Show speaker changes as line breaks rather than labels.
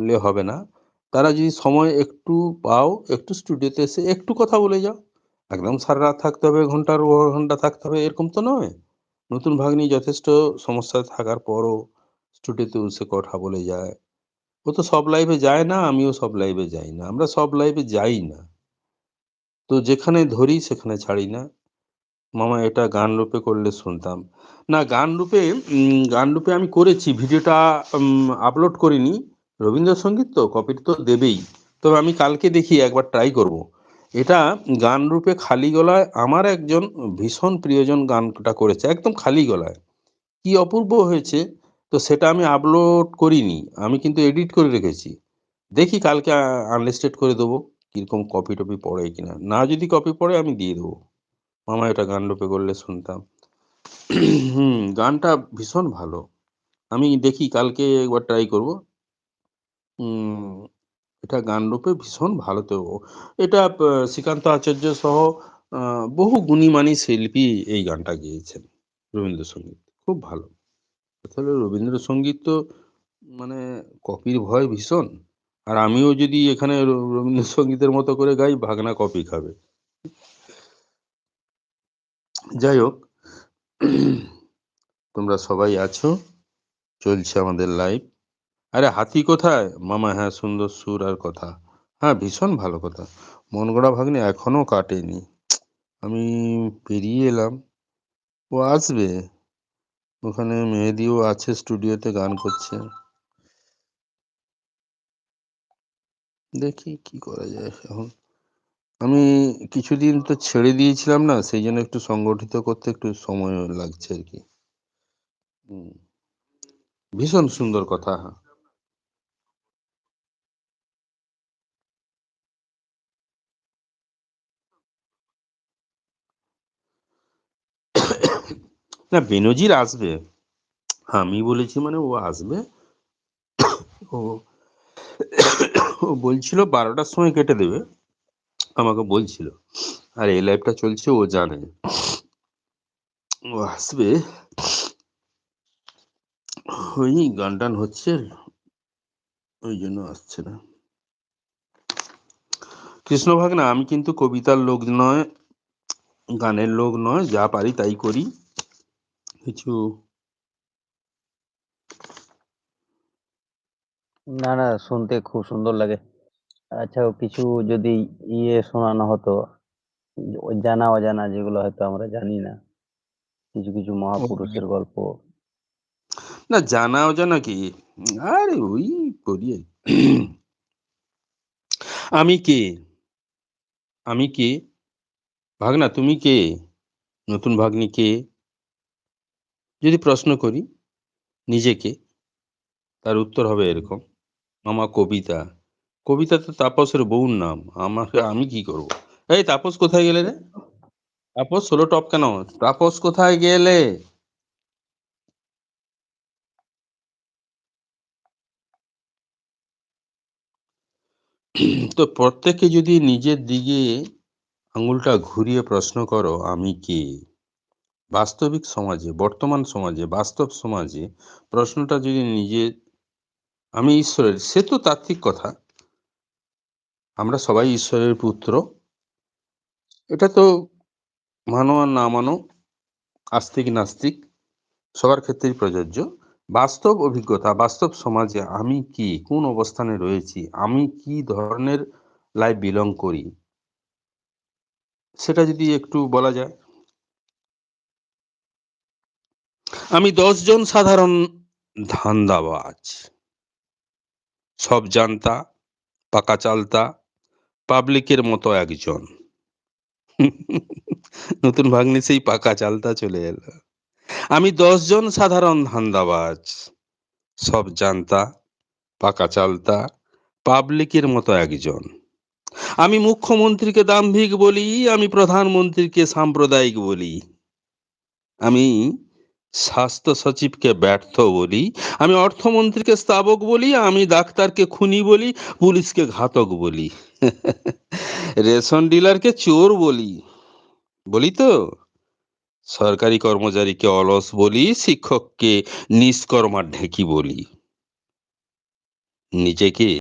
বললে হবে না। তারা যদি সময় একটু পাও, একটু স্টুডিওতে এসে একটু কথা বলে যাও। একদম সারারাত থাকতে হবে, ঘণ্টার পর ঘণ্টা থাকতে হবে এরকম তো নয়। নতুন ভাগ্নি যথেষ্ট সমস্যা থাকার পরও স্টুডিওতে এসে কথা বলে যায়। ও তো সব লাইভে যায় না, আমিও সব লাইভে যাই না। আমরা সব লাইভে যাই না। তো যেখানে ধরি সেখানে ছাড়ি না। মামা এটা গান রূপে করলে শুনতাম। না গান রূপে গান রূপে আমি করেছি। ভিডিওটা আপলোড করিনি। রবীন্দ্রসঙ্গীত তো কপি তো দেবেই। তবে আমি কালকে দেখি একবার ট্রাই করব। এটা গান রূপে খালি গলায় আমার একজন ভীষণ প্রিয়জন গানটা করেছে। একদম খালি গলায়। কি অপূর্ব হয়েছে! তো সেটা আমি আপলোড করিনি। আমি কিন্তু এডিট করে রেখেছি। দেখি কালকে আনলিস্টেড করে দেবো। কীরকম কপি-টপি পড়ে কিনা। না যদি কপি পড়ে আমি দিয়ে দেবো। মামা এটা গান রূপে করলে শুনতাম। হুম, গানটা ভীষণ ভালো। আমি দেখি কালকে একবার ট্রাই করব। এটা গান রূপে ভীষণ ভালো তো। এটা শ্রীকান্ত আচার্য সহ বহু গুণী-মানী শিল্পী এই গানটা গেয়েছেন। রবীন্দ্রসঙ্গীত। খুব ভালো। আসলে রবীন্দ্রসঙ্গীত তো মানে কপির ভয় ভীষণ। আর আমিও যদি এখানে রবীন্দ্রসঙ্গীতের মতো করে গাই, ভাগনা কপি খাবে। যাই হোক, তোমরা সবাই আছো। চলছে আমাদের লাইভ। আরে হাতি কোথায়? মামা হ্যাঁ, সুন্দর সুর আর কথা। হ্যাঁ, ভীষণ ভালো কথা। মনগড়া ভাগ্নে এখনও কাটেনি। আমি পেরিয়ে এলাম। ও আসবে। ওখানে মেহেদিও আছে স্টুডিওতে গান করছে। দেখি কি করা যায় এখন। আমি কিছুদিন তো ছেড়ে দিয়েছিলাম না, সেই জন্য একটু সংগঠিত করতে একটু সময় লাগছে আরকি। হুম। ভীষণ সুন্দর কথা। না বেনজির আসবে। আমি বলেছি মানে ও আসবে। ও ও বলছিল বারোটার সময় কেটে দেবে। আমাকে বলছিল। আর এই লাইফটা চলছে ও জানে। ও আসবে। ওই গান-টান হচ্ছে। ওই জন্য আসছে না। কৃষ্ণ ভাগনা আমি কিন্তু কবিতার লোক নয়, গানের লোক নয়। যা পারি তাই করি। কিছু
না, না শুনতে খুব সুন্দর লাগে। আচ্ছা কিছু যদি ইয়ে শোনানো হতো, জানা অজানা যেগুলো হয়তো আমরা জানি না। কিছু, কিছু মহাপুরুষের গল্প।
না জানা অজানা কি? আরে ওই করি আমি কে? আমি কে? ভাগনা তুমি কে? নতুন ভাগ্নি কে? যদি প্রশ্ন করি নিজেকে, তার উত্তর হবে এরকম। মামা কবিতা। কবিতা তো তাপসের বউর নাম। আমাকে আমি কি করব? এই তাপস কোথায় গেলে রে? তাপস হলো টপ কেন? তাপস কোথায় গেলে? তো প্রত্যেকে যদি নিজের দিকে আঙুলটা ঘুরিয়ে প্রশ্ন করো, আমি কে? বাস্তবিক সমাজে, বর্তমান সমাজে, বাস্তব সমাজে প্রশ্নটা যদি নিজে আমি ঈশ্বরের, সে তো তাত্ত্বিক কথা। আমরা সবাই ঈশ্বরের পুত্র। এটা তো মানো আর না মানো, আস্তিক নাস্তিক সবার ক্ষেত্রেই প্রযোজ্য। বাস্তব অভিজ্ঞতা, বাস্তব সমাজে আমি কি? কোন অবস্থানে রয়েছি? আমি কি ধরনের লাইফ বিলং করি? সেটা যদি একটু বলা যায়। আমি ১০ জন সাধারণ ধান্দাবাজ। সব জানতা, পাকা চালতা, পাবলিকের মতো একজন। নতুন ভাগ্নি সেই পাকা চালতা চলে এলো। আমি ১০ জন সাধারণ ধান্দাবাজ। সব জানতা, পাকা চালতা, পাবলিকের মতো একজন। আমি মুখ্যমন্ত্রীকে দাম্ভিক বলি, আমি প্রধানমন্ত্রীকে সাম্প্রদায়িক বলি। আমি স্বাস্থ্য সচিবকে ব্যর্থ বলি, আমি অর্থমন্ত্রীকে স্তাবক বলি, আমি ডাক্তারকে খুনি বলি, পুলিশকে ঘাতক বলি। রেশন ডিলারকে চোর বলি। বলি তো? সরকারি কর্মচারীকে অলস বলি, শিক্ষককে নিষ্কর্মার ঢেঁকি বলি। নিচে কি